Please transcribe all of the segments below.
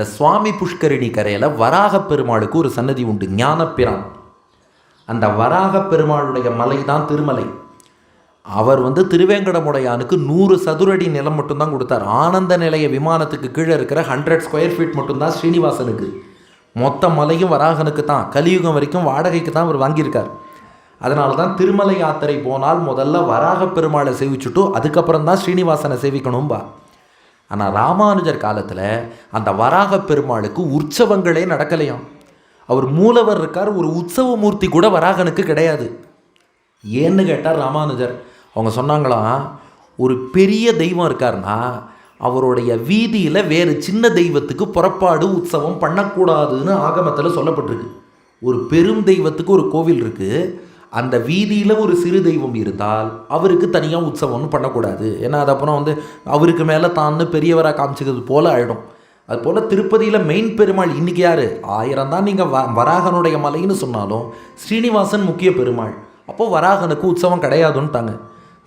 இந்த சுவாமி புஷ்கரிணி கரையில் வராக பெருமாளுக்கு ஒரு சன்னதி உண்டு ஞானப்பிரான். அந்த வராக பெருமாளுடைய மலை தான் திருமலை. அவர் வந்து திருவேங்கடமுடையானுக்கு நூறு சதுரடி நிலம் மட்டும்தான் கொடுத்தார். ஆனந்த நிலைய விமானத்துக்கு கீழே இருக்கிற ஹண்ட்ரட் ஸ்கொயர் ஃபீட் மட்டும்தான் ஸ்ரீனிவாசனுக்கு. மொத்த மலையும் வராகனுக்கு தான் கலியுகம் வரைக்கும் வாடகைக்கு தான் அவர் வாங்கியிருக்கார். அதனால தான் திருமலை யாத்திரை போனால் முதல்ல வராக பெருமாளை சேவிச்சுட்டு அதுக்கப்புறம் தான் ஸ்ரீனிவாசனை சேவிக்கணும்பா. ஆனால் ராமானுஜர் காலத்தில் அந்த வராக பெருமாளுக்கு உற்சவங்களே நடக்கலையாம். அவர் மூலவர் இருக்கார் ஒரு உற்சவ மூர்த்தி கூட வராகனுக்கு கிடையாது. ஏன்னு கேட்டார் ராமானுஜர் அவங்க சொன்னாங்களாம் ஒரு பெரிய தெய்வம் இருக்காருன்னா அவருடைய வீதியில் வேறு சின்ன தெய்வத்துக்கு புறப்பாடு உற்சவம் பண்ணக்கூடாதுன்னு ஆகமத்தில் சொல்லப்பட்டிருக்கு. ஒரு பெரும் தெய்வத்துக்கு ஒரு கோவில் இருக்குது அந்த வீதியில் ஒரு சிறு தெய்வம் இருந்தால் அவருக்கு தனியாக உற்சவம்னு பண்ணக்கூடாது. ஏன்னா அது அப்புறம் வந்து அவருக்கு மேலே தான்னு பெரியவராக காமிச்சிக்கிறது போல ஆகிடும் அதுபோல் திருப்பதியில் மெயின் பெருமாள் இன்றைக்கி யார்? ஆயிரம் தான் நீங்கள் வ வராகனுடைய மலைன்னு சொன்னாலும் ஸ்ரீனிவாசன் முக்கிய பெருமாள். அப்போது வராகனுக்கு உற்சவம் கிடையாதுன்ட்டாங்க.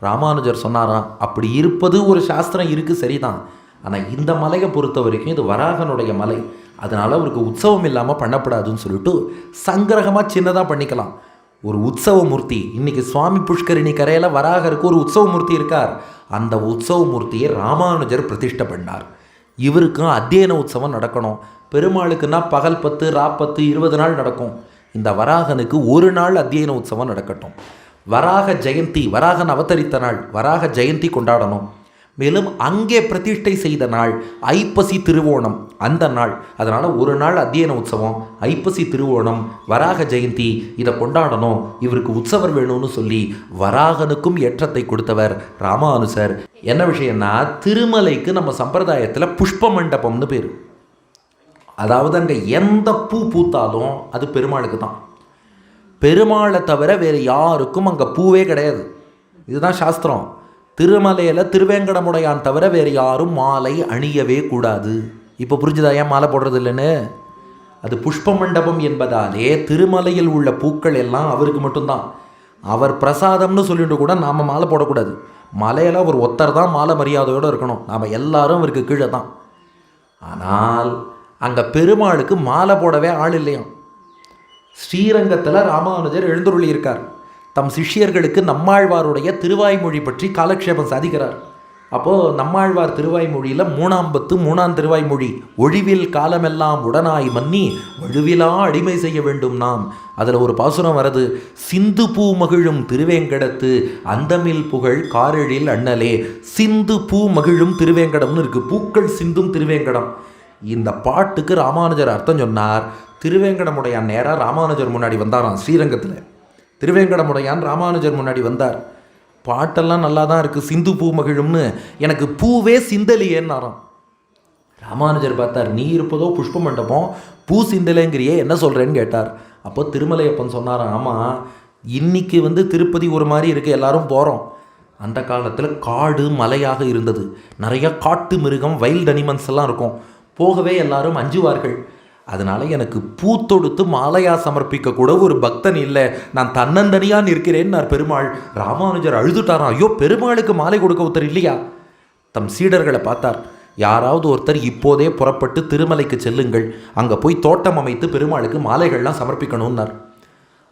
ராமானுஜர் சொன்னாராம் அப்படி இருப்பது ஒரு சாஸ்திரம் இருக்குது சரிதான். ஆனால் இந்த மலையை பொறுத்த வரைக்கும் இது வராகனுடைய மலை. அதனால் அவருக்கு உற்சவம் இல்லாமல் பண்ணப்படாதுன்னு சொல்லிட்டு சங்கிரகமாக சின்னதாக பண்ணிக்கலாம். ஒரு உற்சவ மூர்த்தி இன்னைக்கு சுவாமி புஷ்கரிணி கரையில் வராகருக்கு ஒரு உற்சவ மூர்த்தி இருக்கார். அந்த உற்சவ மூர்த்தியை ராமானுஜர் பிரதிஷ்டை பண்ணார். இவருக்கும் அத்தியன உற்சவம் நடக்கணும். பெருமாளுக்குன்னா பகல் பத்து ராப்பத்து இருபது நாள் நடக்கும். இந்த வராகனுக்கு ஒரு நாள் அத்தியன உற்சவம் நடக்கட்டும். வராக ஜெயந்தி வராகன் அவதரித்த நாள் வராக ஜெயந்தி கொண்டாடணும். மேலும் அங்கே பிரதிஷ்டை செய்த நாள் ஐப்பசி திருவோணம். அந்த நாள் அதனால் ஒரு நாள் அத்தியன உற்சவம் ஐப்பசி திருவோணம் வராக ஜெயந்தி இதை கொண்டாடணும். இவருக்கு உற்சவர் வேணும்னு சொல்லி வராகனுக்கும் ஏற்றத்தை கொடுத்தவர் ராமானுசர். என்ன விஷயம்னா திருமலைக்கு நம்ம சம்பிரதாயத்தில் புஷ்ப மண்டபம்னு பேர். அதாவது அங்கே எந்த பூ பூத்தாலும் அது பெருமாளுக்கு தான். பெருமாளை தவிர வேறு யாருக்கும் அங்கே பூவே கிடையாது. இதுதான் சாஸ்திரம். திருமலையில் திருவேங்கடமுடையான் தவிர வேறு யாரும் மாலை அணியவே கூடாது. இப்போ புரிஞ்சுதா? ஏன் மாலை போடுறது இல்லைன்னு அது புஷ்ப மண்டபம் என்பதாலே திருமலையில் உள்ள பூக்கள் எல்லாம் அவருக்கு மட்டும்தான். அவர் பிரசாதம்னு சொல்லிட்டு கூட நாம் மாலை போடக்கூடாது. மலையில் அவர் ஒத்தர் தான் மாலை மரியாதையோடு இருக்கணும். நாம் எல்லாரும் அவருக்கு கீழே தான். ஆனால் அங்கே பெருமாளுக்கு மாலை போடவே ஆள் இல்லையாம். ஸ்ரீரங்கத்தில் ராமானுஜர் எழுந்துருளி இருக்கார் தம் சிஷ்யர்களுக்கு நம்மாழ்வாருடைய திருவாய்மொழி பற்றி காலக்ஷேபம் சாதிக்கிறார். அப்போது நம்மாழ்வார் திருவாய்மொழியில் மூணாம் பத்து மூணாம் திருவாய்மொழி ஒழிவில் காலமெல்லாம் உடனாய் மன்னி வழுவிலா அடிமை செய்ய வேண்டும் நாம். அதில் ஒரு பாசுரம் வருது சிந்து பூ மகிழும் திருவேங்கடத்து அந்தமில் புகழ் காரெழில் அண்ணலே. சிந்து பூ மகிழும் திருவேங்கடம்னு இருக்குது பூக்கள் சிந்தும் திருவேங்கடம். இந்த பாட்டுக்கு ராமானுஜர் அர்த்தம் சொன்னார். திருவேங்கடமுடைய நேராக ராமானுஜர் முன்னாடி வந்தாராம் ஸ்ரீரங்கத்தில். திருவேங்கடமுடையான் ராமானுஜர் முன்னாடி வந்தார். பாட்டெல்லாம் நல்லா தான் இருக்குது சிந்து பூ மகிழும்னு. எனக்கு பூவே சிந்தலியேன்னாராம். ராமானுஜர் பார்த்தார் நீ இருப்பதோ புஷ்ப மண்டபம் பூ சிந்தலைங்கிறியே என்ன சொல்கிறேன்னு கேட்டார். அப்போ திருமலையப்பன் சொன்னாராம் ஆமாம் இன்னைக்கு வந்து திருப்பதி ஒரு மாதிரி இருக்குது எல்லாரும் போகிறோம் அந்த காலத்தில் காடு மலையாக இருந்தது. நிறைய காட்டு மிருகம் வைல்ட் அனிமல்ஸ் எல்லாம் இருக்கும். போகவே எல்லாரும் அஞ்சுவார்கள். அதனால் எனக்கு பூ தொடுத்து மாலையா சமர்ப்பிக்க கூட ஒரு பக்தன் இல்லை. நான் தன்னந்தனியாக நிற்கிறேன் நான் பெருமாள். ராமானுஜர் அழுதுட்டாராம். ஐயோ பெருமாளுக்கு மாலை கொடுக்க ஒருத்தர் இல்லையா? தம் சீடர்களை பார்த்தார். யாராவது ஒருத்தர் இப்போதே புறப்பட்டு திருமலைக்கு செல்லுங்கள். அங்கே போய் தோட்டம் அமைத்து பெருமாளுக்கு மாலைகள்லாம் சமர்ப்பிக்கணும்னார்.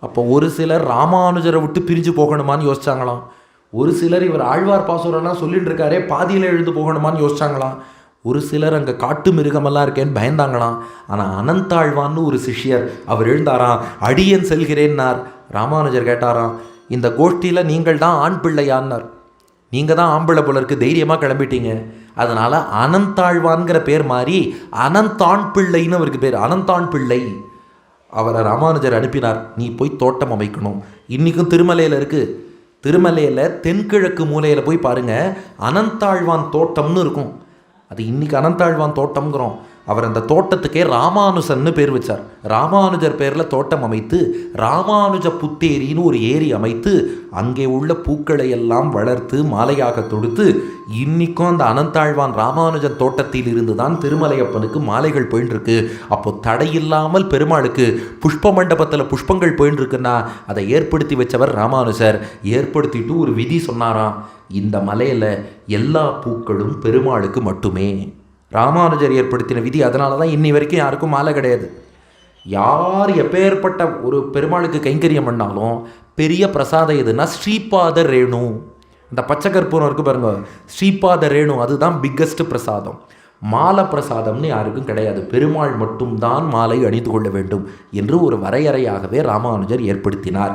அப்போ ஒரு சிலர் ராமானுஜரை விட்டு பிரிஞ்சு போகணுமான்னு யோசிச்சாங்களாம். ஒரு சிலர் இவர் ஆழ்வார் பாசுரெல்லாம் சொல்லிட்டு இருக்காரே பாதியில் எழுந்து போகணுமான்னு யோசிச்சாங்களாம். ஒரு சிலர் அங்கே காட்டு மிருகமெல்லாம் இருக்கேன்னு பயந்தாங்களாம். ஆனால் அனந்தாழ்வான்னு ஒரு சிஷ்யர் அவர் எழுந்தாராம் அடியேன் செல்கிறேன்னார். ராமானுஜர் கேட்டாராம் இந்த கோஷ்டியில் நீங்கள் தான் ஆண் பிள்ளையான்னார். நீங்கள் தான் ஆம்பளை புலருக்கு தைரியமாக கிளம்பிட்டீங்க. அதனால் அனந்தாழ்வான்கிற பேர் மாறி அனந்தான் பிள்ளைன்னு அவருக்கு பேர் அனந்தான் பிள்ளை. அவரை ராமானுஜர் அனுப்பினார் நீ போய் தோட்டம் அமைக்கணும். இன்றைக்கும் திருமலையில் இருக்குது திருமலையில் தென்கிழக்கு மூலையில் போய் பாருங்கள் அனந்தாழ்வான் தோட்டம்னு இருக்கும். அது இன்னைக்கு அனந்தாழ்வான் தோட்டம்ங்கிறோம். அவர் அந்த தோட்டத்துக்கே ராமானுஜன்னு பேர் வச்சார். ராமானுஜர் பேரில் தோட்டம் அமைத்து ராமானுஜ புத்தேரின்னு ஒரு ஏரி அமைத்து அங்கே உள்ள பூக்களை எல்லாம் வளர்த்து மாலையாக தொடுத்து இன்னிக்கும் அந்த அனந்தாழ்வான் ராமானுஜன் தோட்டத்தில் இருந்து தான் திருமலையப்பனுக்கு மாலைகள் போயின்னு இருக்கு அப்போ தடையில்லாமல் பெருமாளுக்கு புஷ்ப மண்டபத்தில் புஷ்பங்கள் போயின்னு அதை ஏற்படுத்தி வச்சவர் ராமானுஜர். ஏற்படுத்திட்டு ஒரு விதி சொன்னாராம். இந்த மலையில் எல்லா பூக்களும் பெருமாளுக்கு மட்டுமே. ராமானுஜர் ஏற்படுத்தின விதி அதனால தான் இன்னி வரைக்கும் யாருக்கும் மாலை கிடையாது. யார் எப்பேற்பட்ட ஒரு பெருமாளுக்கு கைங்கரியம் பண்ணாலும் பெரிய பிரசாதம் எதுனா ஸ்ரீபாத ரேணு. இந்த பச்சை கற்பூரம் இருக்கு பாருங்க ஸ்ரீபாத ரேணு அதுதான் பிக்கஸ்ட் பிரசாதம். மாலை பிரசாதம்னு யாருக்கும் கிடையாது. பெருமாள் மட்டும்தான் மாலை அணிந்து கொள்ள வேண்டும் என்று ஒரு வரையறையாகவே ராமானுஜர் ஏற்படுத்தினார்.